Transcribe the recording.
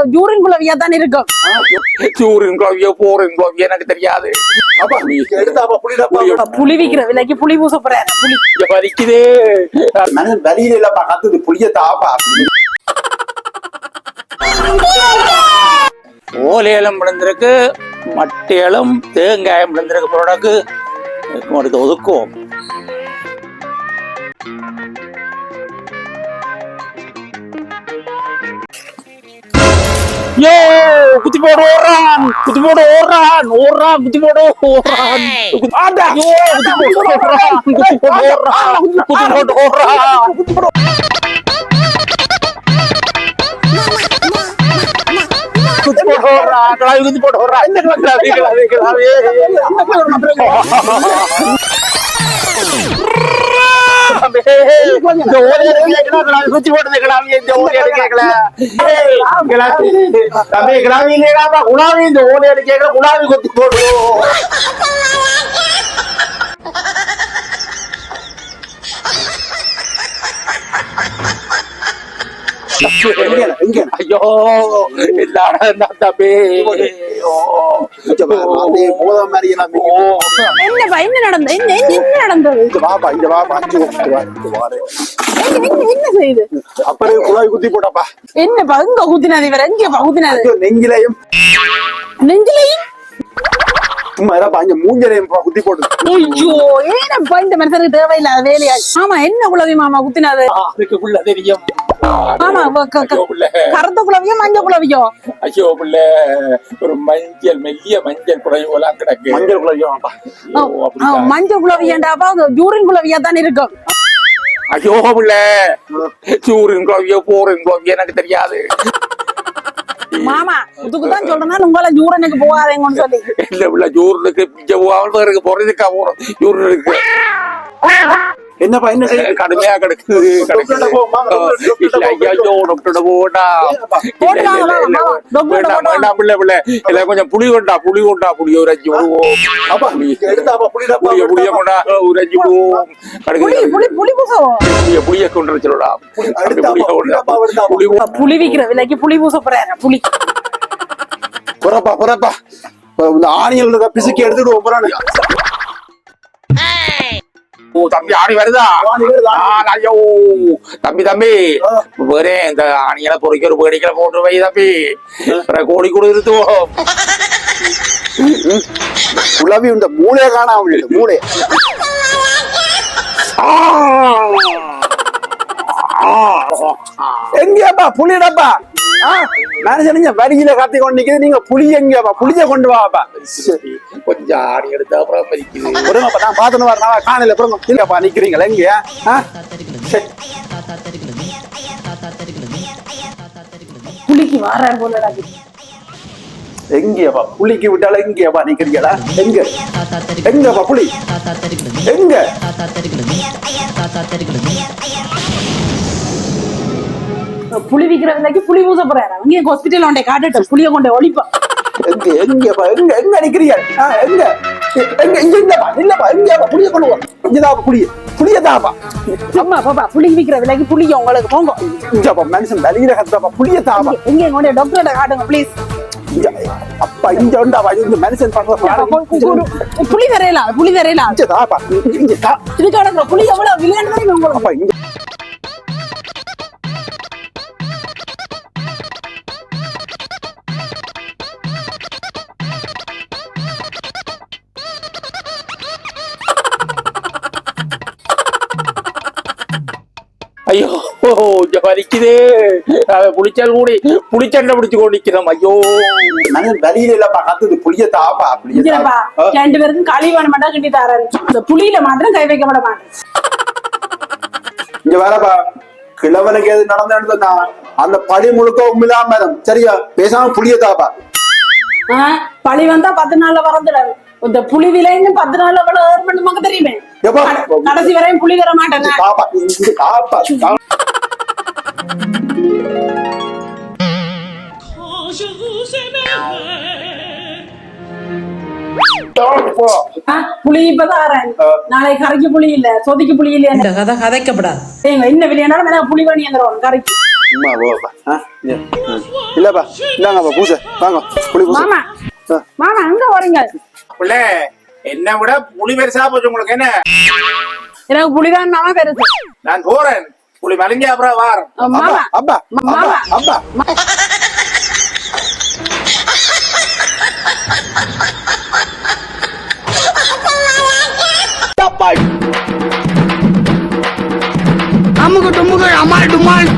அது யூரின் குளவியா தான் இருக்கும்? சூரியன் குழவியோ போரின் குழவியோ எனக்கு தெரியாது. அப்பா நீ எடுத்தாப்பா அப்ப புளி விக்கிற விலைக்கு புளி பூச புளி. இங்க மனுஷன் வழியில இல்லப்பா கத்துது புளிய தாப்பா. ஓலையிலும் விழுந்திருக்கு மட்டையிலும் தேங்காயம் விழுந்திருக்கு எடுத்து ஒதுக்குவோம். யோ குத்தி போடு ஓடுறான் குத்தி போடு ஓடுறான் ஓடுறான் குத்தி போடு ஓடுறான் ஆண்டா யோ குத்தி போடு ஓடுறான் குத்தி போடு ஓடுறான் குத்தி போடு ஓடுறான் குத்தி போடு குத்தி போடு ஓடுறான் கிளாவி குத்தி போடு ஓடுறான் இந்த கிளாவி கிளாவி கிளாவி இந்த ஓடி கேட்கல கிளாவி குத்தி போடுது கிளாவி இந்த ஓடி கேட்கல கிளாவி தம்பி கிளாவி இல்லையாப்பா குணாவி இந்த ஓடி கேட்கல குணாவி குத்தி போடு எங்க எங்க ஐயோ எல்லாரும் என்ன தம்பி என்ன நடந்தது என்ன நடந்தது இந்த வாப்பா இந்த வாப்பா அஞ்சு. என்ன செய்யுது அப்புறம் குழாய் குத்தி போட்டாப்பா என்னப்பா எங்க குத்தினது இவர் எங்கப்பா குத்தினது நெஞ்சிலையும் நெஞ்சிலையும் குத்தி போட்டு ஐயோ ஏனப்பா இந்த மனுஷனுக்கு தேவையில்லாத வேலையா ஆமா என்ன குளவி மாமா குத்தினது அதுக்கு தெரியும் ஆமா கருத்த குளவியோ மஞ்சள் குளவியோ ஐயோ புள்ள. ஒரு மஞ்சள் மெல்லிய மஞ்சள் குறைவோலாம் கிடக்கு. மஞ்சள் அப்படிதான். மஞ்சள் குளவியாண்டாப்பா அது யூரின் குளவியா தான் இருக்கும். ஐயோ புள்ள. சூரியன் குழவியோ போரின் குழவியோ எனக்கு தெரியாது. மாமா இதுக்கு தான் சொல்றேன் உங்களை யூரனுக்கு போகாதேங்கன்னு சொல்லி. இல்ல புள்ள ஜூரனுக்கு போறதுக்கா போறோம். ஜூரனுக்கு என்னப்பா என்ன செய்ய கடுமையா கிடக்குது கிடக்குது. ஐயோ டாக்டர் போடா வேண்டாம் பிள்ளை பிள்ளை இல்ல கொஞ்சம் புளி கொண்டா புளி கொண்டா புளி ஒரு அஞ்சு புளிய புளிய கொண்டா ஒரு அஞ்சு விடுவோம் பூசோ புளிய கொண்டு எடுத்தா. புளி விக்கிற விலைக்கு புளி பூச போறாரு புளி புறப்பா புறப்பா இந்த ஆணியல் பிசுக்கி எடுத்துட்டு போறானு ஓ தம்பி ஆணி வருதா? ஐயோ. தம்பி தம்பி. வேறே இந்த ஆணிகளை பொறிக்கிற பேடிக்கல போட்டு வை தம்பி. அப்புறம் கோழி கொடுத்துருவோம் குழவி இந்த மூளைய காணாம மூளை எங்கேப்பா புளிடப்பா மனுஷனுங்க வரியில கத்தி கொண்டு நிக்குது. நீங்க புளி எங்கேப்பா புளிய கொண்டு வாப்பா கொஞ்சம் ஆணி எடுத்தா அப்புறம் மதிக்குது புரியுமாப்பா நான் பார்த்துன்னு வரேன். காலையில புரியுங்க இல்லப்பா நிக்கிறீங்களா? சரி. புளிக்கு வாராரு போல நடக்குது எங்கேப்பா புளிக்கு விட்டாலும் எங்கேப்பா நிக்கிறீங்களா? எங்க? எங்கப்பா புளி? எங்க? புளி விக்கிற விலைக்கு புளி பூச போறாரு இங்கே ஹாஸ்பிட்டல் கொண்டே காட்டுட்டு புளிய கொண்டே ஒழிப்பா எங்க எங்கப்பா எங்க எங்க நிக்கிறீங்க எங்க? எங்க இங்க இல்லப்பா இல்லப்பா எங்கப்பா புளிய கொண்டு வா இங்கதாப்பா புளிய. புளியதாப்பா அம்மா பாப்பா புளி விக்கிற விலைக்கு புளிய உங்களுக்கு போங்க. இங்கப்பா மனுஷன் வலியில கத்தாப்பா புளிய தாப்பா இங்கே கொண்டே டாக்டர்கிட்ட காட்டுங்க ப்ளீஸ் அப்பா இங்க உண்டாப்பா இந்த மனுஷன் பண்ற. புளி தரையில புளி தரையில இங்க தாப்பா இங்க தா. இது கிடக்குற புளி எவ்வளவு விளையாடுறது உங்களுக்கு? ஐயோ இங்க வலிக்குதே புளிச்சால் கூடி புளிச்சண்டை பிடிச்சு கொண்டு நிக்கிறோம் ஐயோ மனுஷன் வலியில இல்லப்பா கத்துது புளிய தாப்பா புளிய இங்கப்பா தாப்பா ரெண்டு பேருக்கும் வேணும் மட்டும் கிண்டி தரேன் இந்த புளியில மாத்திரம் கை வைக்க விட மாட்டேன் இங்க வேறப்பா கிழவனுக்கு எது நடந்தா அந்த பழி முழுக்க உண்மையிலாம மேடம் சரியா பேசாம புளிய தாப்பா பழி வந்தா பத்து நாள்ல வரந்துடாது இந்த புளி விலைன்னு பத்து நாள்ல எவ்வளவு ஏர்ன் பண்ணுவாங்க தெரியுமே. கடைசி வரையும் புளி தர மாட்டேங்க. புளி இப்பதான் நாளைக்கு கரைக்கு புளி இல்ல சொதிக்கு புளி இல்லையா? இந்த கதை கதைக்கப்படாது. என்ன விலையானாலும் புளி பண்ணி வந்துடும் கரைக்கு. இல்லப்பா இந்தாங்கப்பா பூசை. வாங்க புளி பூசை. மாமா எங்க வரீங்க. பிள்ளை என்ன விட புலி பெருசா போச்சு உங்களுக்கு என்ன? எனக்கு புலிதான் மாமா பெருசு. நான் போறேன். புலி மலிஞ்ச அப்புறம் வாரம் மாமா. அப்பா மாமா. அப்பா. அமுக்கு டுமுக்கு அமால் டுமால்